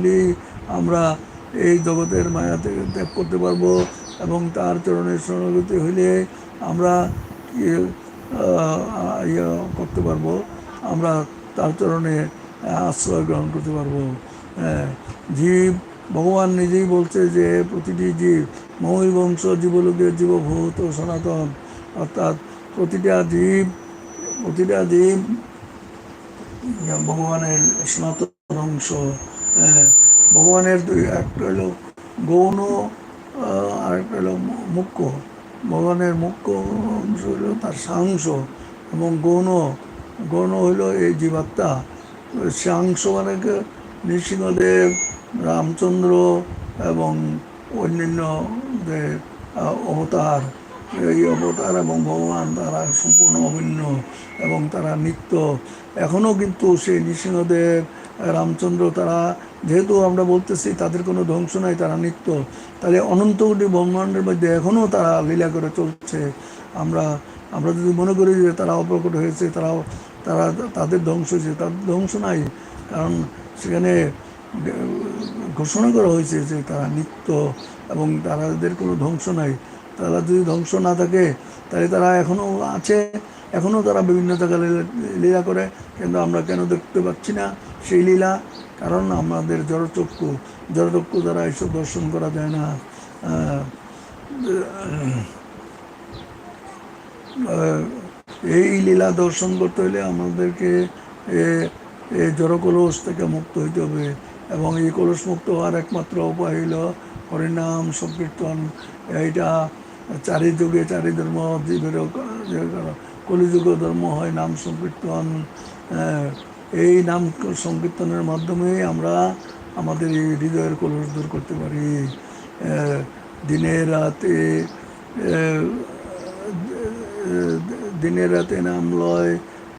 হইলেই আমরা এই জগতের মায়া থেকে ত্যাগ করতে পারব এবং তার চরণের শরণাগতি হইলে আমরা ইয়ে করতে পারব? আমরা তার চরণে আশ্রয় গ্রহণ করতে পারব। হ্যাঁ, জীব ভগবান নিজেই বলছে যে প্রতিটি জীব মহির বংশ জীবলোকের জীবভূত সনাতন। অর্থাৎ প্রতিটা জীব প্রতিটা জীব ভগবানের সনাতন অংশ। ভগবানের দুই, একটা হলো গৌণ আর একটা হলো মুখ্য ভগবানের মুখ্য অংশ হলো তার সাংস এবং গৌণ। গৌণ হইল এই জীবাত্মা। সাংস মানে নৃসিংহদেব, রামচন্দ্র এবং অন্যান্য যে অবতার। এই অবতার এবং ভগবান তারা সম্পূর্ণ অভিন্ন এবং তারা নিত্য। এখনও কিন্তু সেই নৃসিংহদেব, রামচন্দ্র তারা, যেহেতু আমরা বলতেছি তাদের কোনো ধ্বংস নাই, তারা নিত্য। তাহলে অনন্ত কোটি ব্রহ্মাণ্ডের মধ্যে এখনও তারা লীলা করে চলছে। আমরা আমরা যদি মনে করি যে তারা অপ্রকট হয়েছে তারা তারা তাদের ধ্বংস হয়েছে তাদের ধ্বংস নাই। কারণ সেখানে ঘোষণা করা হয়েছে যে তারা নিত্য এবং তাদের কোনো ধ্বংস নাই। তারা যদি ধ্বংস না থাকে, তাহলে তারা এখনও আছে। এখনও তারা বিভিন্ন জায়গায় লীলা- করে। কিন্তু আমরা কেন দেখতে পাচ্ছি না সেই লীলা? কারণ আমাদের জড়চক্ষু জড়চক্ষু দ্বারা এসব দর্শন করা যায় না। এই লীলা দর্শন করতে হলে আমাদেরকে এই জড়কলস থেকে মুক্ত হইতে হবে। এবং এই কলস মুক্ত হওয়ার একমাত্র উপায় হইল হরিনাম, সংকীর্তন। এইটা চারি যুগে চারি ধর্ম জীবের কলিযুগ ধর্ম হয়, নাম সংকীর্তন এই নাম সংকীর্তনের মাধ্যমে আমরা আমাদের এই হৃদয়ের কলস দূর করতে পারি। দিনে রাতে দিনে রাতে নাম লয়